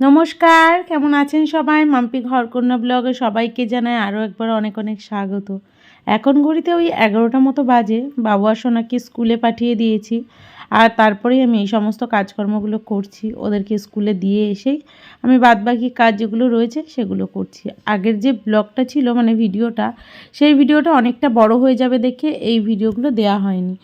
নমস্কার, কেমন আছেন সবাই? মাম্পি ঘরকন্যা ব্লগে সবাইকে জানায় আরও একবার অনেক অনেক স্বাগত। এখন ঘড়িতে ওই এগারোটা মতো বাজে, বাবু আর সোনাকে স্কুলে পাঠিয়ে দিয়েছি। আর তারপরেই আমি এই সমস্ত কাজকর্মগুলো করছি, ওদেরকে স্কুলে দিয়ে এসেই আমি বাদবাকি কাজ যেগুলো রয়েছে সেগুলো করছি। আগের যে ব্লগটা ছিল মানে ভিডিওটা, সেই ভিডিওটা অনেকটা বড় হয়ে যাবে দেখে এই ভিডিওগুলো দেয়া হয়নি।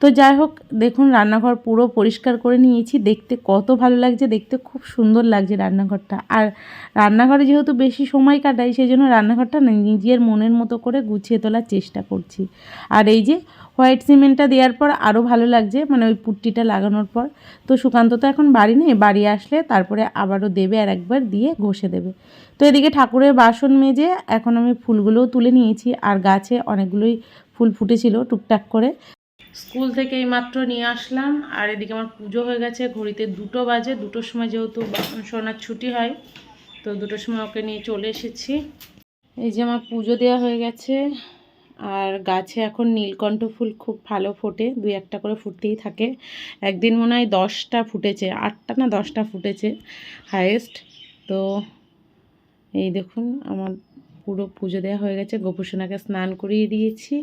তো যাই হোক, দেখুন রান্নাঘর পুরো পরিষ্কার করে নিয়েছি। দেখতে কত ভালো লাগছে, দেখতে খুব সুন্দর লাগছে রান্নাঘরটা। আর রান্নাঘরে যেহেতু বেশি সময় কাটাই সেই জন্য রান্নাঘরটা নিজের মনের মতো করে গুছিয়ে তোলার চেষ্টা করছি। আর এই যে হোয়াইট সিমেন্টটা দেওয়ার পর আরও ভালো লাগছে মানে ওই পুট্টিটা লাগানোর পর। তো সুকান্ত তো এখন বাড়ি নেই, বাড়ি আসলে তারপরে আবারও দেবে আর একবার দিয়ে ঘষে দেবে। তো এদিকে ঠাকুরের বাসন মেজে এখন আমি ফুলগুলোও তুলে নিয়েছি, আর গাছে অনেকগুলোই ফুল ফুটেছিল টুকটাক করে। স্কুল থেকে এই মাত্র নিয়ে আসলাম, আর এদিকে আমার পুজো হয়ে গেছে, ঘড়িতে দুটো বাজে, দুটোর সময় যেহেতু সোনার ছুটি হয়, তো দুটোর সময় ওকে নিয়ে চলে এসেছি। এই যে আমার পুজো দেওয়া হয়ে গেছে, আর গাছে এখন নীলকণ্ঠ ফুল খুব ভালো ফোটে, দুই একটা করে ফুটতেই থাকে। একদিন মনে হয় দশটা ফুটেছে, আটটা না দশটা ফুটেছে হায়েস্ট তো এই দেখুন, আমার পুরো পুজো দেওয়া হয়ে গেছে, গোপুসোনাকে স্নান করিয়ে দিয়েছি।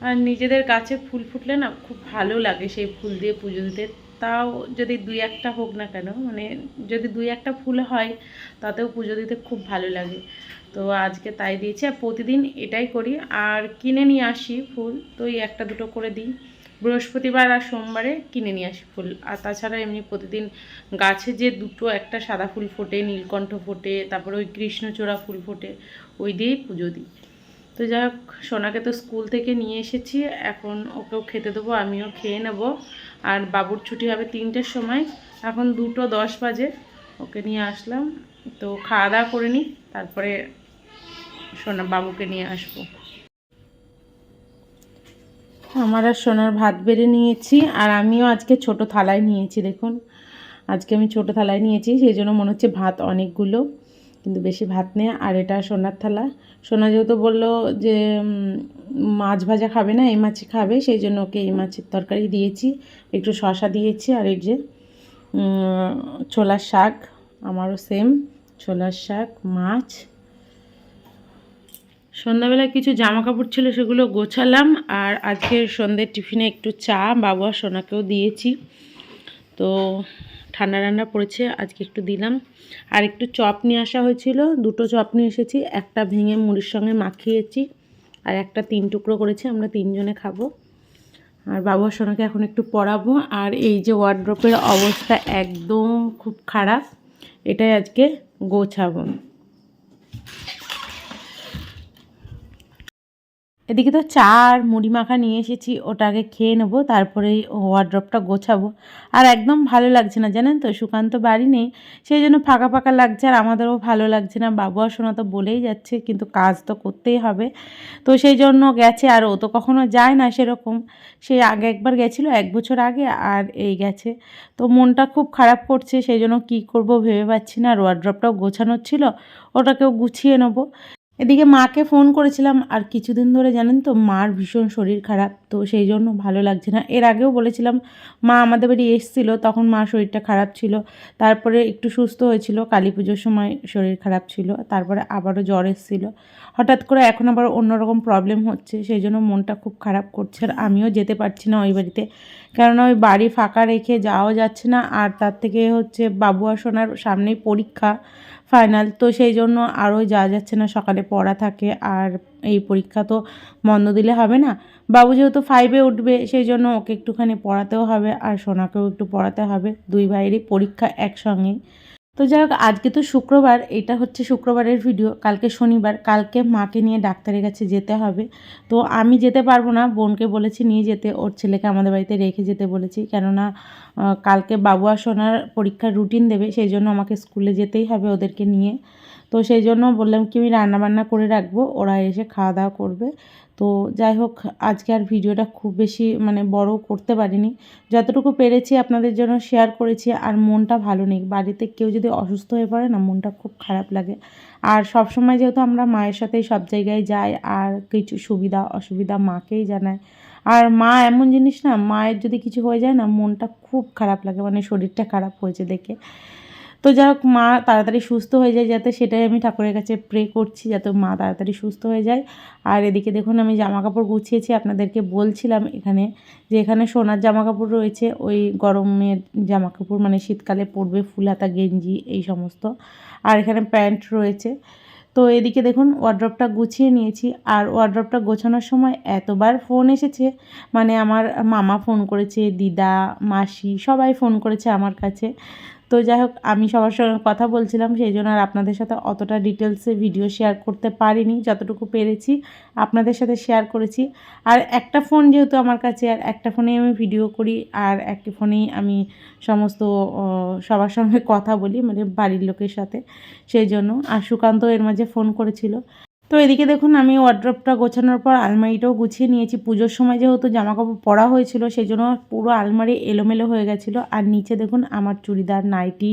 আর নিজেদের গাছে ফুল ফুটলে না খুব ভালো লাগে সেই ফুল দিয়ে পুজো দিতে। তাও যদি দুই একটা হোক না কেন মানে যদি দুই একটা ফুল হয়, তাতেও পুজো দিতে খুব ভালো লাগে। তো আজকে তাই দিয়েছি আর প্রতিদিন এটাই করি। আর কিনে নিয়ে আসি ফুল, তো এই একটা দুটো করে দিই। বৃহস্পতিবার আর সোমবারে কিনে নিয়ে আসি ফুল। আর তাছাড়া এমনি প্রতিদিন গাছে যে দুটো একটা সাদা ফুল ফোটে, নীলকণ্ঠ ফোটে, তারপরে ওই কৃষ্ণচূড়া ফুল ফোটে, ওই দিয়েই পুজো দিই। তো যাই হোক, সোনাকে তো স্কুল থেকে নিয়ে এসেছি। এখন ওকেও খেতে দেবো, আমিও খেয়ে নেব। আর বাবুর ছুটি হবে তিনটের সময়। এখন দুটো দশ বাজে, ওকে নিয়ে আসলাম। তো খাওয়া দাওয়া করে নিই, তারপরে সোনা বাবুকে নিয়ে আসব। আমার আর সোনার ভাত বেড়ে নিয়েছি, আর আমিও আজকে ছোট থালায় নিয়েছি, দেখুন। আজকে আমি ছোট থালায় নিয়েছি, সেই জন্য মনে হচ্ছে ভাত অনেকগুলো। কিন্তু বেশি ভাত নেই। আর এটা সোনার থালা। সোনা যেহেতু বলল যে মাছ ভাজা খাবে না, এই মাছই খাবে, সেই জন্য ওকে এই মাছের তরকারি দিয়েছি। একটু শশা দিয়েছি আর এই যে ছোলার শাক, আমারও সেম ছোলার শাক, মাছ। সন্ধ্যাবেলায় কিছু জামা কাপড় ছিল, সেগুলো গোছালাম। আর আজকে সন্ধ্যের টিফিনে একটু চা, বাবু সোনাকেও দিয়েছি। তো ঠান্ডা ঠান্ডা পড়েছে আজকে একটু দিলাম। আর একটু চপ নিয়ে আসা হয়েছিল, দুটো চপ নিয়ে এসেছি, একটা ভেঙে মুড়ির সঙ্গে মাখিয়েছি, আর একটা তিন টুকরো করেছি, আমরা তিনজনে খাব। আর বাবু সোনাকে এখন একটু পড়াবো, আর এই যে ওয়ার্ড্রপের অবস্থা একদম খুব খারাপ, এটাই আজকে গোছাবো। এদিকে তো চা আর মুড়ি মাখা নিয়ে এসেছি, ওটাকে খেয়ে নেব, তারপরে ওয়ার্ড্রপটা গোছাবো। আর একদম ভালো লাগছে না, জানেন তো, সুকান্ত বাড়ি নেই, সেই জন্য ফাঁকা ফাঁকা লাগছে, আর আমাদেরও ভালো লাগছে না, বাবু আর সোনা তো বলেই যাচ্ছে, কিন্তু কাজ তো করতেই হবে। তো সেই জন্য গেছে, আর ও তো কখনো যায় না সেরকম। সে আগে একবার গেছিল, এক বছর আগে, আর এই গেছে। তো মনটা খুব খারাপ করছে, সেই জন্য কী করব ভেবে পাচ্ছি না, আর ওয়ার্ড্রপটাও গোছানোর ছিল, ওটাকেও গুছিয়ে নেব। এদিকে মাকে ফোন করেছিলাম, আর কিছুদিন ধরে জানেন তো মার ভীষণ শরীর খারাপ, তো সেই জন্য ভালো লাগছে না। এর আগেও বলেছিলাম, মা আমাদের বাড়ি এসেছিল, তখন মা শরীরটা খারাপ ছিল, তারপরে একটু সুস্থ হয়েছিল, কালী পুজোর সময় শরীর খারাপ ছিল, তারপরে আবারও জ্বর এসেছিল। হঠাৎ করে এখন আবার অন্যরকম প্রবলেম হচ্ছে, সেই জন্য মনটা খুব খারাপ করছে, আর আমিও যেতে পারছি না ওই বাড়িতে। কেননা ওই বাড়ি ফাঁকা রেখে যাওয়া যাচ্ছে না, আর তার থেকে হচ্ছে বাবু আর সোনার সামনেই পরীক্ষা ফাইনাল। তো সেই জন্য আরও যাওয়া যাচ্ছে না, সকালে পড়া থাকে আর এই পরীক্ষা তো বন্ধ দিলে হবে না। বাবু যেহেতু ফাইভে উঠবে, সেই জন্য ওকে একটুখানি পড়াতেও হবে আর সোনাকেও একটু পড়াতে হবে। দুই ভাইয়েরই পরীক্ষা একসঙ্গেই। তো যাই হোক, আজকে তো শুক্রবার, এটা হচ্ছে শুক্রবারের ভিডিও কালকে শনিবার, কালকে মাকে নিয়ে ডাক্তারের কাছে যেতে হবে। তো আমি যেতে পারব না, বোনকে বলেছি নিয়ে যেতে, ওর ছেলেকে আমাদের বাড়িতে রেখে যেতে বলেছি। কেননা কালকে বাবু আর সোনার পরীক্ষার রুটিন দেবে, সেই জন্য আমাকে স্কুলে যেতেই হবে ওদেরকে নিয়ে। তো সেই জন্য বললাম কি, আমি রান্নাবান্না করে রাখব, ওরা এসে খাওয়া দাওয়া করবে। তো যাই হোক, আজকে আর ভিডিওটা খুব বেশি মানে বড় করতে পারিনি। যতটুকু পেরেছি আপনাদের জন্য শেয়ার করেছি, আর মনটা ভালো নেই। বাড়িতে কেউ যদি অসুস্থ হয়ে পড়ে না, মনটা খুব খারাপ লাগে। আর সব সময় যেহেতু আমরা মায়ের সাথেই সব জায়গায় যাই, আর কিছু সুবিধা অসুবিধা মাকেই জানায় আর মা এমন জিনিস না, মায়ের যদি কিছু হয়ে যায় না, মনটা খুব খারাপ লাগে। মানে শরীরটা খারাপ হয়েছে দেখে। তো যাই হোক, মা তাড়াতাড়ি সুস্থ হয়ে যায় যাতে সেটাই আমি ঠাকুরের কাছে প্রে করছি, যাতে মা তাড়াতাড়ি সুস্থ হয়ে যায়। আর এদিকে দেখুন, আমি জামা কাপড় গুছিয়েছি, আপনাদেরকে বলছিলাম এখানে যে এখানে সোনার জামা কাপড় রয়েছে, ওই গরমের জামা কাপড় মানে শীতকালে পরবে ফুল হাতা গেঞ্জি, এই সমস্ত। আর এখানে প্যান্ট রয়েছে। তো এদিকে দেখুন ওয়ার্ড্রপটা গুছিয়ে নিয়েছি। আর ওয়ার্ড্রপটা গোছানোর সময় এতবার ফোন এসেছে মানে আমার মামা ফোন করেছে, দিদা, মাসি, সবাই ফোন করেছে আমার কাছে। তো যাই হোক, আমি সবার সঙ্গে কথা বলছিলাম, সেই জন্য আর আপনাদের সাথে অতটা ডিটেলসে ভিডিও শেয়ার করতে পারিনি, যতটুকু পেরেছি আপনাদের সাথে শেয়ার করেছি। আর একটা ফোন যেহেতু আমার কাছে, আর একটা ফোনেই আমি ভিডিও করি, আর একটি ফোনেই আমি সমস্ত সবার সঙ্গে কথা বলি মানে বাড়ির লোকের সাথে, সেই জন্য। আর সুকান্ত এর মাঝে ফোন করেছিল। তো এদিকে দেখুন, আমি ওয়ার্ড্রপটা গোছানোর পর আলমারিটাও গুছিয়ে নিয়েছি। পুজোর সময় যেহেতু জামা কাপড় পরা হয়েছিল সেই জন্য পুরো আলমারি এলোমেলো হয়ে গেছিল। আর নিচে দেখুন, আমার চুড়িদার, নাইটি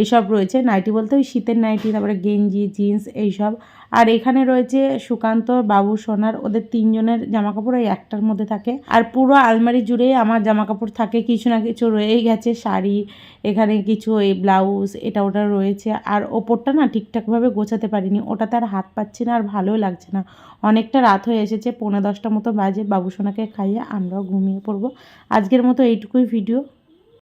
এইসব রয়েছে। নাইটি বলতে ওই শীতের নাইটি, তারপরে গেঞ্জি, জিন্স এইসব। আর এখানে রয়েছে সুকান্ত, বাবু, সোনার, ওদের তিনজনের জামা কাপড় ওই একটার মধ্যে থাকে। আর পুরো আলমারি জুড়েই আমার জামা কাপড় থাকে। কিছু না কিছু রয়েই গেছে, শাড়ি, এখানে কিছু এই ব্লাউজ, এটা ওটা রয়েছে। আর ওপরটা না ঠিকঠাকভাবে গোছাতে পারিনি। ওটাতে আর হাত পাচ্ছি না, আর ভালোও লাগছে না। অনেকটা রাত হয়ে এসেছে, পৌনে দশটা মতো বাজে। বাবুসোনাকে খাইয়ে আমরাও ঘুমিয়ে পড়ব। আজকের মতো এইটুকুই ভিডিও